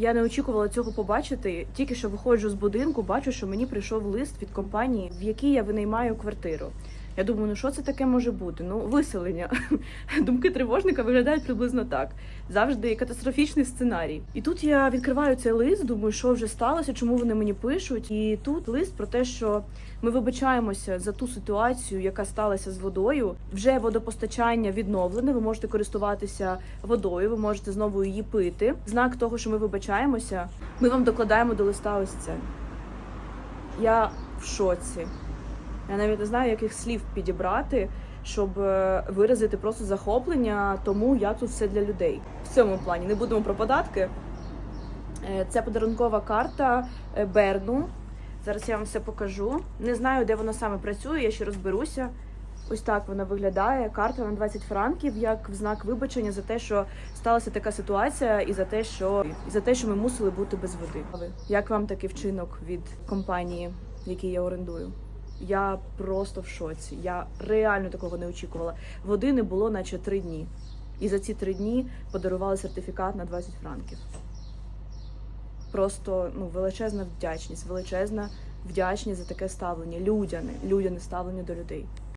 Я не очікувала цього побачити. Тільки що виходжу з будинку, бачу, що мені прийшов лист від компанії, в якій я винаймаю квартиру. Я думаю, ну що це таке може бути? Ну, виселення. Думки тривожника виглядають приблизно так. Завжди катастрофічний сценарій. І тут я відкриваю цей лист, думаю, що вже сталося, чому вони мені пишуть. І тут лист про те, що ми вибачаємося за ту ситуацію, яка сталася з водою. Вже водопостачання відновлене. Ви можете користуватися водою, ви можете знову її пити. Знак того, що ми вибачаємося, ми вам докладаємо до листа ось це. Я в шоці. Я навіть не знаю, яких слів підібрати, щоб е, виразити просто захоплення, тому я тут все для людей. В цьому плані не будемо про податки. Е, Це подарункова карта е, Берну. Зараз я вам все покажу. Не знаю, де вона саме працює, я ще розберуся. Ось так вона виглядає. Карта на 20 франків, як в знак вибачення за те, що сталася така ситуація, і за те, що і за те, що ми мусили бути без води. Як вам такий вчинок від компанії, якій я орендую? Я просто в шоці. Я реально такого не очікувала. Води не було, наче три дні. І за ці три дні подарували сертифікат на 20 франків. Просто ну, величезна вдячність, величезна вдячність за таке ставлення. Людяне, людяне ставлення до людей.